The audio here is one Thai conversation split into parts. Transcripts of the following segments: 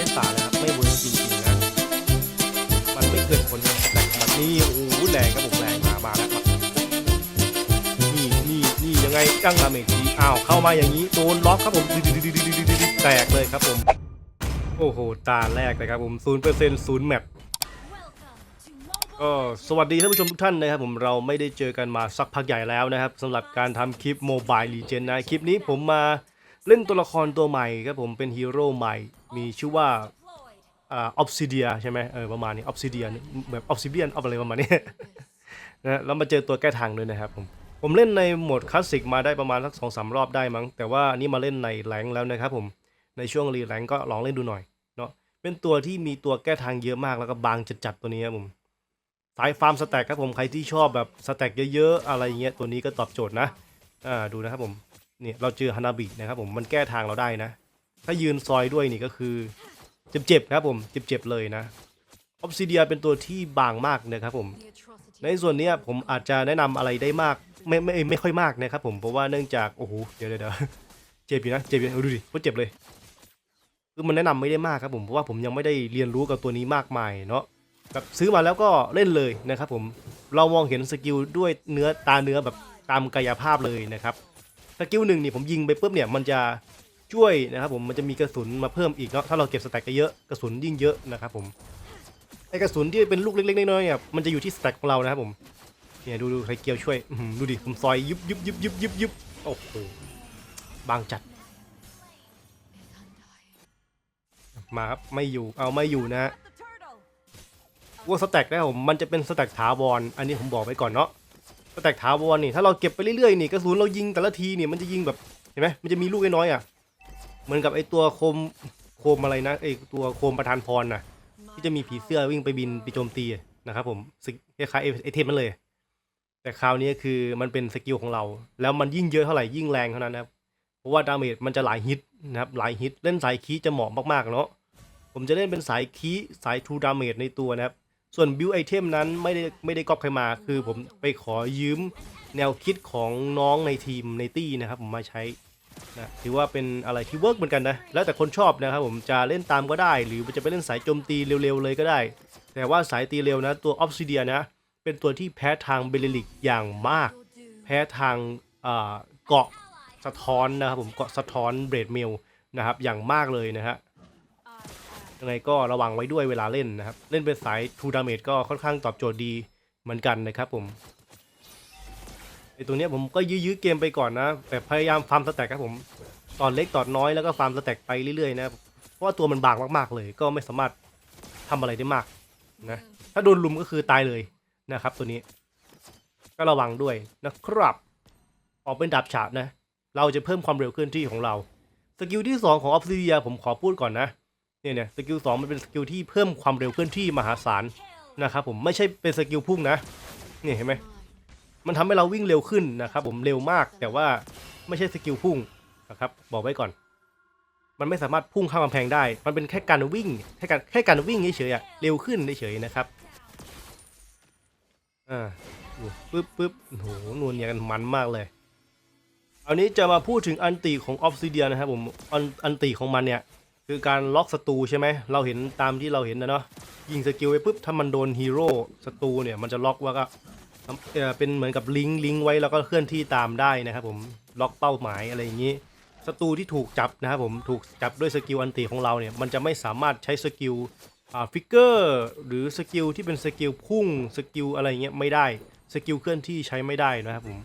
ล่นป่าแล้วครับไม่เวิร์กจริงๆนะมันไม่เกิดผลนะแต่มันนี่โอ้โหแรงครับผมแรงมามาแล้วครับนี่นี่นี่ยังไงตั้งทำอีกทีอ้าวเข้ามาอย่างนี้โดนล็อกครับผมแตกเลยครับผม โอ้โหตาแรกเลยครับผมศูนย์เปอร์เซ็นต์ศูนย์แมปก็สวัสดีท่านผู้ชมทุกท่านนะครับผมเราไม่ได้เจอกันมาสักพักใหญ่แล้วนะครับสำหรับการทำคลิปโมบายลีเจนนะ คลิปนี้ผมมา เล่นตัวละครตัวใหม่ครับผมเป็นฮีโร่ใหม่ มีชื่อว่าออฟซิเดียใช่ไหมเออประมาณนี้ออฟซิเดียแบบออฟซิเดียนออฟอะไรประมาณนี้นะแล้วมาเจอตัวแก้ทางด้วยนะครับผมผมเล่นในโหมดคลาสสิกมาได้ประมาณสักสองสามรอบได้มั้ง แต่ว่านี่มาเล่นในแรงแล้วนะครับผมในช่วงรีแรงก็ลองเล่นดูหน่อยเนาะเป็นตัวที่มีตัวแก้ทางเยอะมากแล้วก็บางจัดๆตัวนี้ครับผมสายฟาร์มสแต็กครับผมใครที่ชอบแบบสแต็กเยอะๆอะไรเงี้ยตัวนี้ก็ตอบโจทย์นะอ่าดูนะครับผม เนี่ยเราเจอฮานาบินะครับผมมันแก้ทางเราได้นะ ถ้ายืนซอยด้วยนี่ก็คือเจ็บๆครับผมเจ็บๆเลยนะออฟซิเดียเป็นตัวที่บางมากนะครับผม ในส่วนนี้ผมอาจจะแนะนำอะไรได้มากไม่ไม่ไม่ค่อยมากนะครับผมเพราะว่าเนื่องจากโอ้โหเดี๋ยวเดี๋ยวเจ็บอยู่นะเจ็บอยู่ดูดิโคตรเจ็บเลยคือมันแนะนำไม่ได้มากครับผมเพราะว่าผมยังไม่ได้เรียนรู้กับตัวนี้มากมายเนาะแบบซื้อมาแล้วก็เล่นเลยนะครับผมเรามองเห็นสกิลด้วยเนื้อตาเนื้อแบบตามกายภาพเลยนะครับ สกิลหนึ่งนี่ผมยิงไปปุ๊บเนี่ยมันจะช่วยนะครับผมมันจะมีกระสุนมาเพิ่มอีกเนาะถ้าเราเก็บสแต็กเยอะกระสุนยิ่งเยอะนะครับผมไอกระสุนที่เป็นลูกเล็กๆน้อยๆเนี่ยมันจะอยู่ที่สแต็กของเรานะครับผมเนี่ยดูดูไทเกียวช่วยดูดิผมซอยยุบยุบยุบยุบยุบยุบโอ้โหบางจัด มาครับไม่อยู่เอาไม่อยู่นะฮะพวสแต็กนะครับผมมันจะเป็นสแต็กถาวรอันนี้ผมบอกไว้ก่อนเนาะ สแต็กถาวรนี่ ถ้าเราเก็บไปเรื่อยๆนี่กระสุนเรายิงแต่ละทีนี่มันจะยิงแบบเห็นไหมมันจะมีลูกน้อยๆอะเหมือนกับไอตัวโคมโคมอะไรนะไอตัวโคมประธานพรน่ะที่จะมีผีเสื้อวิ่งไปบินไปโจมตีนะครับผมสิคล้ายๆไอเทมมันเลย แต่คราวนี้คือมันเป็นสกิลของเรา แล้วมันยิ่งเยอะเท่าไหร่ยิ่งแรงเท่านั้นนะครับเพราะว่าดาเมจมันจะหลายฮิตนะครับหลายฮิตเล่นสายคีจะเหมาะมากๆเนาะผมจะเล่นเป็นสายคีสายทูดาเมจในตัวนะครับ ส่วนบิวไอเทมนั้นไม่ได้ไม่ได้ก๊อปใครมา คือผมไปขอยืมแนวคิดของน้องในทีมในตี้นะครับผมมาใช้นะถือว่าเป็นอะไรที่เวิร์กเหมือนกันนะ แล้วแต่คนชอบนะครับผมจะเล่นตามก็ได้ หรือจะไปเล่นสายโจมตีเร็วๆเลยก็ได้ แต่ว่าสายตีเร็วนะตัวออฟซิเดียนะ เป็นตัวที่แพ้ทางเบลลิกอย่างมาก แพ้ทางเกาะสะท้อนนะครับผมเกาะสะท้อนเบรดเมลนะครับอย่างมากเลยนะฮะ ยังไงก็ระวังไว้ด้วยเวลาเล่นนะครับ เล่นเป็นสายทูดาเมจก็ค่อนข้างตอบโจทย์ดีเหมือนกันนะครับผมไอตัวเนี้ยผมก็ยื้อๆเกมไปก่อนนะแต่พยายามฟาร์มสแต็กครับผมตอนเล็กตอนน้อยแล้วก็ฟาร์มสแต็กไปเรื่อยๆนะครับเพราะว่าตัวมันบางมากๆเลย ก็ไม่สามารถทำอะไรได้มากนะถ้าโดนลุมก็คือตายเลยนะครับ ตัวนี้ ก็ระวังด้วยนะครับ ออกเป็นดาบฉาบนะ เราจะเพิ่มความเร็วเคลื่อนที่ของเรา สกิลที่สองของออฟซิเดียผมขอพูดก่อนนะ เนี่ยเนี่ยสกิลสองมันเป็นสกิลที่เพิ่มความเร็วเคลื่อนที่มหาศาลนะครับผมไม่ใช่เป็นสกิลพุ่งนะนี่เห็นไหมมันทำให้เราวิ่งเร็วขึ้นนะครับผมเร็วมากแต่ว่าไม่ใช่สกิลพุ่งนะครับบอกไว้ก่อน มันไม่สามารถพุ่งข้ามกำแพงได้ มันเป็นแค่การวิ่งแค่การแค่การวิ่งเฉยๆอะเร็วขึ้นเฉยๆนะครับอ่าปึ๊บปึ๊บโหนวลเนียกันมันมากเลยเอานี้จะมาพูดถึงอันติของออฟซิเดียนะครับผมอันอันติของมันเนี่ย คือการล็อกศัตรูใช่ไหมเราเห็นตามที่เราเห็นนะเนาะยิงสกิลไปปุ๊บถ้ามันโดนฮีโร่ศัตรูเนี่ยมันจะล็อกว่าก็เออเป็นเหมือนกับลิงก์ลิงก์ไว้แล้วก็เคลื่อนที่ตามได้นะครับผมล็อกเป้าหมายอะไรอย่างนี้ศัตรูที่ถูกจับนะครับผมถูกจับด้วยสกิลอันติของเราเนี่ยมันจะไม่สามารถใช้สกิลอ่าฟิกเกอร์หรือสกิลที่เป็นสกิลพุ่งสกิลอะไรเงี้ยไม่ได้สกิลเคลื่อนที่ใช้ไม่ได้นะครับผม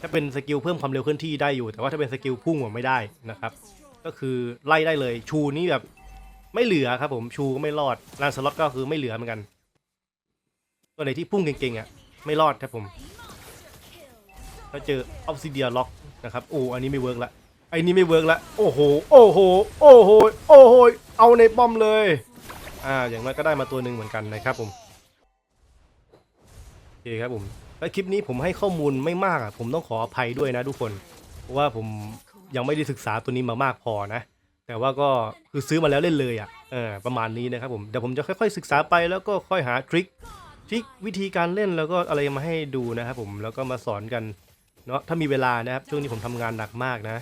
ถ้าเป็นสกิลเพิ่มความเร็วเคลื่อนที่ได้อยู่ แต่ว่าถ้าเป็นสกิลพุ่งอะไม่ได้นะครับ ก็คือไล่ได้เลยชูนี่แบบไม่เหลือครับผมชูก็ไม่รอดลานสล็อตก็คือไม่เหลือเหมือนกัน ตัวไหนที่พุ่งเก่งๆอะไม่รอดครับผมถ้าเจอออฟซิเดียล็อกนะครับโอ้อันนี้ไม่เวิร์กละไอ้นี่ไม่เวิร์กละโอ้โหโอ้โหโอ้โหโอ้โหเอาในป้อมเลยอ่าอย่างน้อยก็ได้มาตัวหนึ่งเหมือนกันนะครับผมโอเคครับผมและคลิปนี้ผมให้ข้อมูลไม่มากอะผมต้องขออภัยด้วยนะทุกคนเพราะว่าผม ยังไม่ได้ศึกษาตัวนี้มามากพอนะ แต่ว่าก็คือซื้อมาแล้วเล่นเลยอะเออประมาณนี้นะครับผมเดี๋ยวผมจะค่อย ๆ ศึกษาไปแล้วก็ค่อยหาทริคทริควิธีการเล่นแล้วก็อะไรมาให้ดูนะครับผมแล้วก็มาสอนกันเนาะถ้ามีเวลานะครับช่วงนี้ผมทำงานหนักมากนะ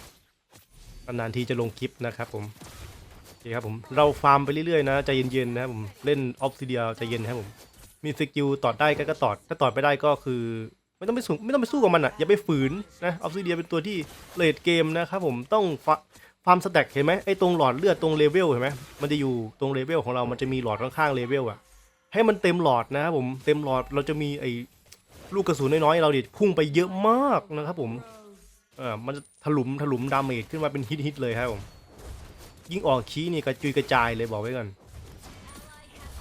นานทีจะลงคลิปนะครับผมโอเคครับผมเราฟาร์มไปเรื่อยๆนะใจเย็นๆนะครับผมเล่นออฟซิเดียใจเย็นนะครับผมมีสกิลตอดได้ก็ก็ตอดถ้าตอดไม่ได้ก็คือ ไม่ต้องไปสู้ไม่ต้องไปสู้กับมันอะอย่าไปฝืนนะออฟซิเดียเป็นตัวที่เลดเกมนะครับผมต้องฟาร์มสแต็กเห็นไหมไอ้ตรงหลอดเลือดตรงเลเวลเห็นไหมมันจะอยู่ตรงเลเวลของเรามันจะมีหลอดข้างๆเลเวลอะให้มันเต็มหลอดนะครับผมเต็มหลอดเราจะมีไอ้ลูกกระสุนน้อยๆเราเดิพุ่งไปเยอะมากนะครับผมเออมันจะถลุมถลุมดาเมจขึ้นมาเป็นฮิตฮิตๆเลยครับผมยิ่งออกคีนี่กระจุยกระจายเลยบอกไว้ก่อน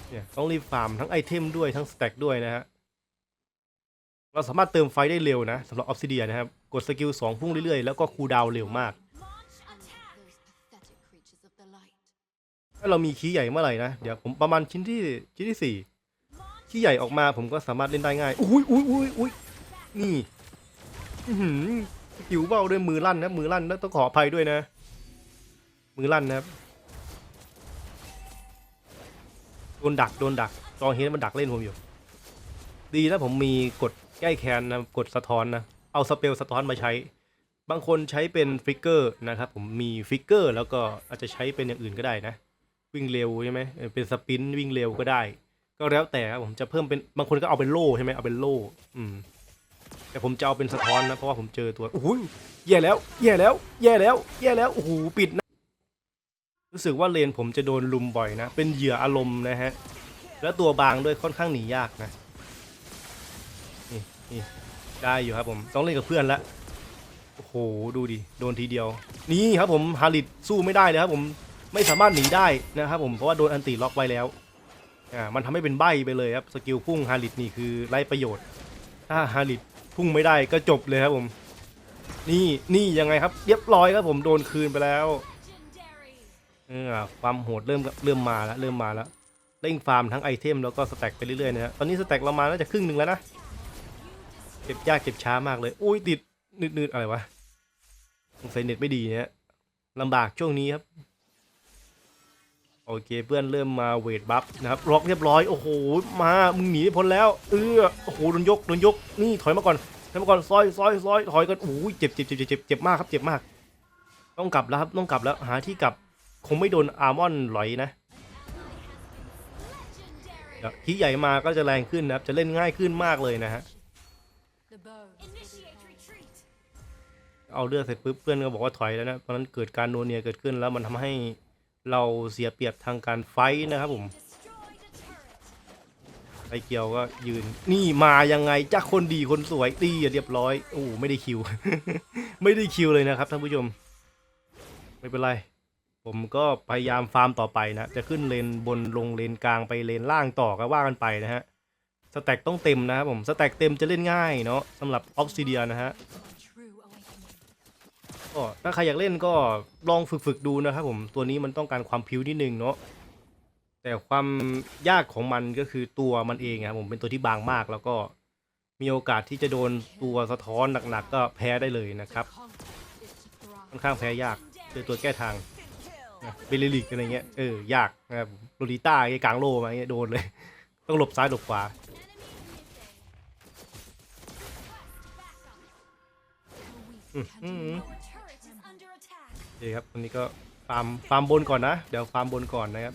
เนี่ยต้องรีบฟาร์มทั้งไอเทมด้วยทั้งสแต็กด้วยนะฮะ เราสามารถเติมไฟได้เร็วนะสำหรับออฟซิเดียนะครับ กดสกิล 2 พุ่งเรื่อยๆ แล้วก็คูลดาวเร็วมาก ถ้าเรามีคีย์ใหญ่เมื่อไหร่นะ เดี๋ยวผมประมาณชิ้นที่ชิ้นที่สี่คีย์ใหญ่ออกมาผมก็สามารถเล่นได้ง่าย อุ้ยอุ้ยอุ้ยอุ้ยนี่อื้อหือสกิลเบ้าด้วยมือลั่นนะ มือลั่นแล้วต้องขออภัยด้วยนะ มือลั่นนะครับ โดนดัก โดนดักจองเฮดมันดักเล่นผมอยู่ ดีนะผมมีกด แก้แค้นนะกดสะท้อนนะ เอาสเปลสะท้อนมาใช้ บางคนใช้เป็นฟิกเกอร์นะครับผมมีฟิกเกอร์แล้วก็อาจจะใช้เป็นอย่างอื่นก็ได้นะ วิ่งเร็วใช่ไหมเป็นสปินวิ่งเร็วก็ได้ ก็แล้วแต่ครับผมจะเพิ่มเป็นบางคนก็เอาเป็นโล่ใช่ไหมเอาเป็นโล่อืมแต่ผมจะเอาเป็นสะท้อนนะเพราะว่าผมเจอตัวโอ้โหแย่แล้วแย่แล้วแย่แล้วแย่แล้วโอ้โหปิดนะรู้สึกว่าเลนผมจะโดนลุมบ่อยนะ เป็นเหยื่ออารมณ์นะฮะ แล้วตัวบางด้วยค่อนข้างหนียากนะ นี่ได้อยู่ครับผมต้องเล่นกับเพื่อนละโอ้โหดูดิโดนทีเดียว นี่ครับผมฮาริดสู้ไม่ได้เลยครับผมไม่สามารถหนีได้นะครับผมเพราะว่าโดนอันติล็อกไว้แล้วอ่ามันทำให้เป็นใบไปเลยครับสกิลพุ่งฮาริดนี่คือไร้ประโยชน์ ถ้าฮาริดพุ่งไม่ได้ก็จบเลยครับผม นี่นี่ยังไงครับ เรียบร้อยครับผมโดนคืนไปแล้วเออความโหดเริ่มเริ่มมาแล้วเริ่มมาแล้วเร่งฟาร์มทั้งไอเทมแล้วก็สแต็กไปเรื่อยๆนะฮะตอนนี้สแต็กเรามาน่าจะครึ่งหนึ่งแล้วนะ ก็บยากเก็บช้ามากเลย อุ้ยติดนืดๆอะไรวะสงสัยเน็ตไม่ดีเนี่ยลำบากช่วงนี้ครับ โอเคเพื่อนเริ่มมาเวทบัฟนะครับล็อกเรียบร้อยโอ้โหมามึงหนีไม่พ้นแล้ว เออโอ้โหโดนยกโดนยกนี่ถอยมาก่อนถอยมาก่อนซอยซอยซอยถอยกันโอ้ยเจ็บเจ็บเจ็บเจ็บเจ็บเจ็บมากครับเจ็บมาก ต้องกลับแล้วครับต้องกลับแล้วหาที่กลับคงไม่โดนอาร์มอนหลอยนะเดี๋ยวคีใหญ่มาก็จะแรงขึ้นนะครับ จะเล่นง่ายขึ้นมากเลยนะฮะ เอาเลือดเสร็จปุ๊บเพื่อนก็บอกว่าถอยแล้วนะตอนนั้นเกิดการโนเนียเกิดขึ้นแล้วมันทำให้เราเสียเปรียบทางการไฟท์นะครับผมไอเกียวก็ยืนนี่มายังไงจ้าคนดีคนสวยดีเรียบร้อยโอ้ไม่ได้คิว ไม่ได้คิวเลยนะครับท่านผู้ชม ไม่เป็นไร ผมก็พยายามฟาร์มต่อไปนะ จะขึ้นเลนบนลงเลนกลางไปเลนล่างต่อก็ว่ากันไปนะฮะสแต็กต้องเต็มนะครับผมสแต็กเต็มจะเล่นง่ายเนาะสำหรับออฟซิเดียนะฮะ ก็ถ้าใครอยากเล่นก็ลองฝึกๆดูนะครับผมตัวนี้มันต้องการความพิ้วนิดนึงเนาะแต่ความยากของมันก็คือตัวมันเองครับผมเป็นตัวที่บางมาก แล้วก็มีโอกาสที่จะโดนตัวสะท้อนหนักๆก็แพ้ได้เลยนะครับค่อนข้างแพ้ยากเจอตัวแก้ทาง Kill. นะเบลลิกอะไรเงี้ยเออยากนะครับโรลิต้าไอ้กลางโลมาเงี้ยโดนเลย ต้องหลบซ้ายหลบขวา We can attack. โอเครับวันนี้ก็ฟาร์มฟาร์มบนก่อนนะ เดี๋ยวฟาร์มบนก่อนนะครับ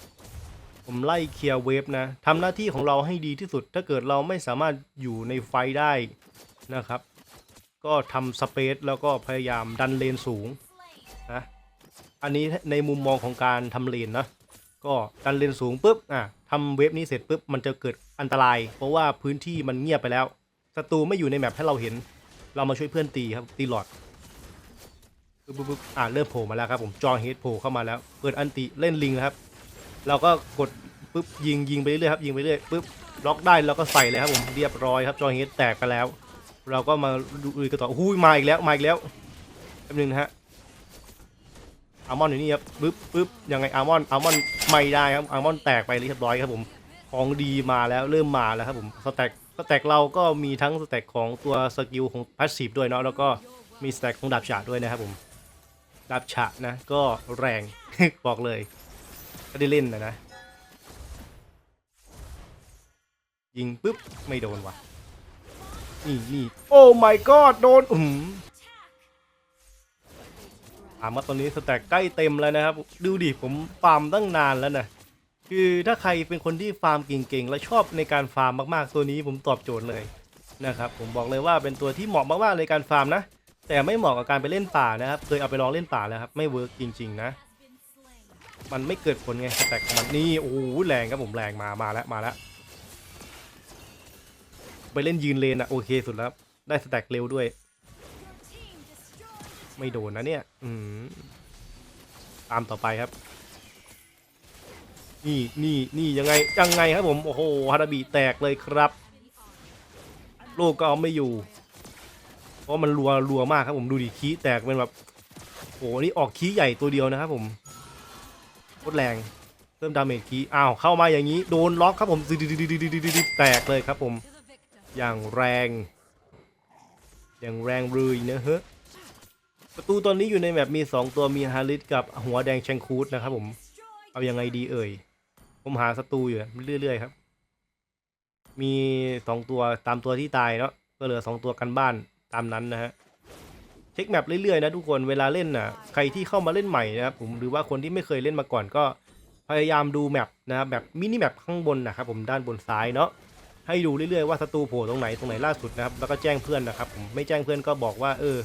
ผมไล่เคลียร์เวฟนะทำหน้าที่ของเราให้ดีที่สุด ถ้าเกิดเราไม่สามารถอยู่ในไฟได้นะครับ ก็ทำสเปซแล้วก็พยายามดันเลนสูงนะ อันนี้ในมุมมองของการทำเลนนะ ก็ดันเลนสูงปุ๊บ อะทำเวฟนี้เสร็จปุ๊บ มันจะเกิดอันตราย เพราะว่าพื้นที่มันเงียบไปแล้ว ศัตรูไม่อยู่ในแมปให้เราเห็น เรามาช่วยเพื่อนตีครับ ตีหลอด ปุ๊บปุ๊บอ่าเริ่มโผล่มาแล้วครับผมจอเฮดโผล่เข้ามาแล้วเปิดอันติเล่นลิงนะครับ เราก็กดปุ๊บยิงยิงไปเรื่อยครับยิงไปเรื่อยปุ๊บล็อกได้เราก็ใส่เลยครับผมเรียบร้อยครับจอเฮดแตกไปแล้ว เราก็มาดูดูกันต่อหุ้ยมาอีกแล้วมาอีกแล้วแป๊บนึงนะฮะอาร์มอนอยู่นี่ครับปุ๊บปุ๊บยังไงอาร์มอนอาร์มอนไม่ได้ครับอาร์มอนแตกไปเรียบร้อยครับผมของดีมาแล้วเริ่มมาแล้วครับผมสแต็กสแต็กเราก็มีทั้งสแต็กของตัวสกิลของพาสซีฟด้วยเนาะแล้วก็มีสแต็กของดาบฉาดด้วยนะครับผม ดาบฉะนะ ก็แรง บอกเลยก็ได้เล่นนะนะ ยิงปุ๊บ ไม่โดนว่ะ นี่นี่โอ้ my god โดนอืม Attack. ไปามว่าตอนนี้สแต็กใกล้เต็มแล้วนะครับ ดูดิผมฟาร์มตั้งนานแล้วนะคือถ้าใครเป็นคนที่ฟาร์มเก่งๆ และชอบในการฟาร์มมากๆ ตัวนี้ผมตอบโจทย์เลยนะครับ ผมบอกเลยว่าเป็นตัวที่เหมาะมากๆในการฟาร์มนะ แต่ไม่เหมาะกับการไปเล่นป่านะครับ เคยเอาไปลองเล่นป่าแล้วครับ ไม่เวิร์กจริง ๆ นะ มันไม่เกิดผลไงแต็กมันนี่โอ้โหแรงครับผมแรงมามาแล้วมาแล้วไปเล่นยืนเลนอะโอเคสุดแล้ว ได้สแต็กเร็วด้วย ไม่โดนนะเนี่ย อืมตามต่อไปครับ นี่นี่นี่ยังไงยังไงครับผม โอ้โหฮาราบีแตกเลยครับโลกก็เอาไม่อยู่ เพราะมันรัวรัวมากครับผมดูดิคีแตกเป็นแบบโอ้โหนี่ออกคีใหญ่ตัวเดียวนะครับผมโคตรแรงเพิ่มดาเมจคีอ้าวเข้ามาอย่างนี้โดนล็อกครับผมดิดๆๆๆๆๆแตกเลยครับผม อย่างแรง อย่างแรงเลยนะเฮ้ประตูตอนนี้อยู่ในแบบมี 2 ตัวมีฮาริสกับหัวแดงแชงคูดนะครับผม เอายังไงดีเอ่ย ผมหาศัตรูอยู่เรื่อยๆครับ มีสองตัวตามตัวที่ตายเนาะก็เหลือสองตัวกันบ้าน ตามนั้นนะฮะเช็คแมปเรื่อยๆนะทุกคนเวลาเล่นน่ะใครที่เข้ามาเล่นใหม่นะครับผมหรือว่าคนที่ไม่เคยเล่นมาก่อนก็พยายามดูแมปนะครับแบบมินิแมปข้างบนนะครับผมด้านบนซ้ายเนาะให้ดูเรื่อยๆว่าศัตรูโผล่ตรงไหนตรงไหนล่าสุดนะครับแล้วก็แจ้งเพื่อนนะครับผมไม่แจ้งเพื่อนก็บอกว่าเออ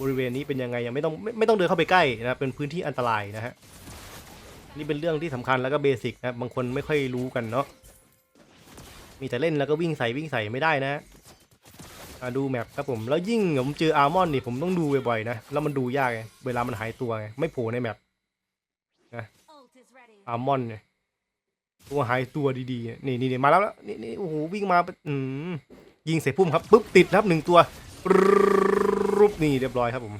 บริเวณนี้เป็นยังไงยังไม่ต้องไม่ไม่ต้องเดินเข้าไปใกล้นะครับเป็นพื้นที่อันตรายนะฮะนี่เป็นเรื่องที่สำคัญแล้วก็เบสิกนะบางคนไม่ค่อยรู้กันเนาะมีแต่เล่นแล้วก็วิ่งใส่วิ่งใส่ไม่ได้นะ อะดูแมปครับผมแล้วยิ่งผมเจออาร์มอนนี่ผมต้องดูบ่อยๆนะแล้วมันดูยากไงเวลามันหายตัวไงไม่โผล่ในแมป Ult is ready. อาร์มอนเนี่ยตัวหายตัวดีๆนี่นี่นมาแล้วนี่นี่โอ้โหวิ่งมาอืมยิงใส่พุ่มครับปุ๊บติดครับหนึ่งตัวรุบนี่เรียบร้อยครับผม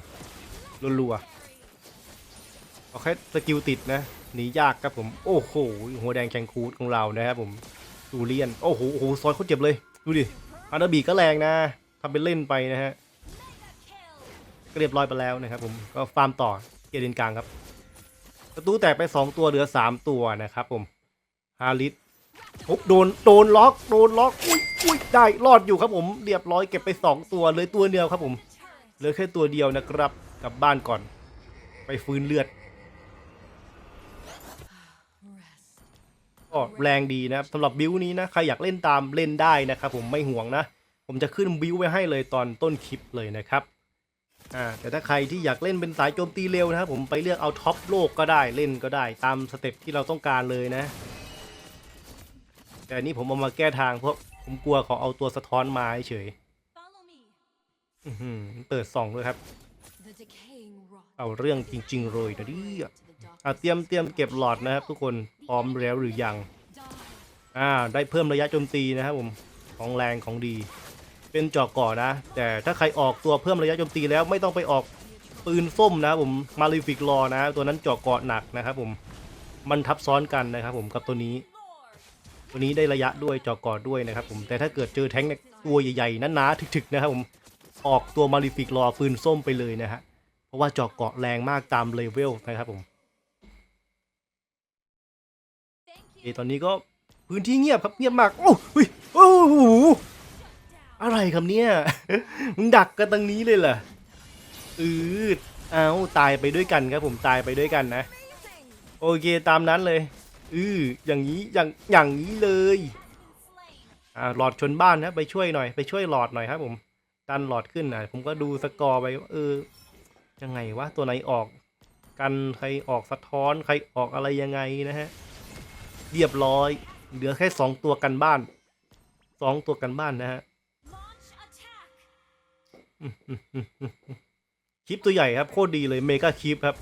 รัวๆเอาแค่สกิลติดนะหนียากครับผมโอ้โหหัวแดงแข่งคูดของเรานะครับผมดูเลียนโอ้โหโอ้โหซอยเขาเจ็บเลยดูดิอาราบีก็แรงนะ ทำเป็นเล่นไปนะฮะก็เรียบร้อยไปแล้วนะครับผมก็ฟาร์มต่อเกียร์เลนกลางครับประตูแตกไป 2 ตัวเหลือ 3 ตัวนะครับผมฮาริสโอ้โดนโดนล็อกโดนล็อกอุ้ยอุ้ยได้รอดอยู่ครับผมเรียบร้อยเก็บไป 2 ตัวเลยตัวเดียวครับผมเหลือแค่ตัวเดียวนะครับกลับบ้านก่อน ไปฟื้นเลือดก็แรงดีนะครับสำหรับบิวนี้นะใครอยากเล่นตามเล่นได้นะครับผมไม่ห่วงนะ ผมจะขึ้นบิวไว้ให้เลยตอนต้นคลิปเลยนะครับอ่าแต่ถ้าใครที่อยากเล่นเป็นสายโจมตีเร็วนะครับผมไปเลือกเอาท็อปโลกก็ได้เล่นก็ได้ตามสเต็ปที่เราต้องการเลยนะ แต่อันนี้ผมเอามาแก้ทางเพราะผมกลัวเขาเอาตัวสะท้อนมาเฉยอืเปิดส่องด้วยครับ เอาเรื่องจริงๆเลยนะดิอะเตรียมเตรียมเก็บหลอดนะครับ ทุกคนพร้อมแล้วหรือยัง อ่า ได้เพิ่มระยะโจมตีนะครับผม ของแรงของดี เป็นจอกก่อนะ แต่ถ้าใครออกตัวเพิ่มระยะโจมตีแล้วไม่ต้องไปออกปืนส้มนะครับผมมาริฟิกรอนะ ตัวนั้นจอกเกาะหนักนะครับผมมันทับซ้อนกันนะครับผมกับตัวนี้ More. ตัวนี้ได้ระยะด้วยจอกเกาะด้วยนะครับผมแต่ถ้าเกิดเจอแท้งเนี่ยตัวใหญ่ๆหนาๆถึกๆนะครับผมออกตัวมาริฟิกรอปืนส้มไปเลยนะฮะเพราะว่าจอกเกาะแรงมากตามเลเวลนะครับผม Thank โอเค you. ตอนนี้ก็พื้นที่เงียบครับเงียบมากโอ้เฮ้ยโอ้โห อะไรครับเนี่ย มึงดักกันตรงนี้เลยเหรออืดเอาตายไปด้วยกันครับผมตายไปด้วยกันนะ โอเคตามนั้นเลย อืออย่างนี้อย่างอย่างนี้เลยอ่าหลอดชนบ้านนะไปช่วยหน่อยไปช่วยหลอดหน่อยครับ ผมดันหลอดขึ้นนะผมก็ดูสกอร์ไปว่าเออยังไงวะตัวไหนออก กันใครออกสะท้อนใครออกอะไรยังไงนะฮะเรียบร้อย เหลือแค่สองตัวกันบ้านสองตัวกันบ้านนะฮะ คลิปตัวใหญ่ครับ โคตรดีเลยเมกาคลิปครับ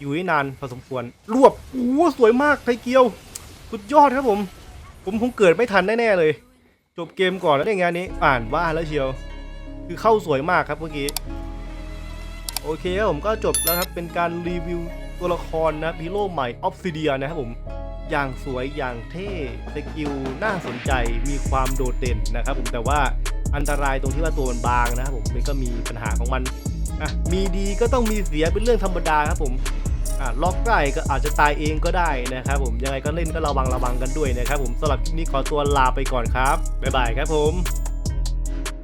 อยู่ได้นานพอสมควร รวบโอ้สวยมากไทเกียว สุดยอดครับผม ผมคงเกิดไม่ทันแน่ ๆ เลย จบเกมก่อนแล้วในยงานนี้ อ่านว่าแล้วเชียว คือเข้าสวยมากครับเมื่อกี้ โอเคครับผมก็จบแล้วครับ เป็นการรีวิวตัวละครนะฮีโร่ใหม่ออฟซิเดียนะครับผมอย่างสวยอย่างเท่สกิลน่าสนใจมีความโดดเด่นนะครับผมแต่ว่า อันตรายตรงที่ว่าตัวมันบางนะครับผมมันก็มีปัญหาของมันอะมีดีก็ต้องมีเสียเป็นเรื่องธรรมดาครับผมอะล็อกได้ก็อาจจะตายเองก็ได้นะครับผมยังไงก็เล่นก็ระวังระวังกันด้วยนะครับผมสำหรับคลิปนี้ขอตัวลาไปก่อนครับบ๊ายบายครับผม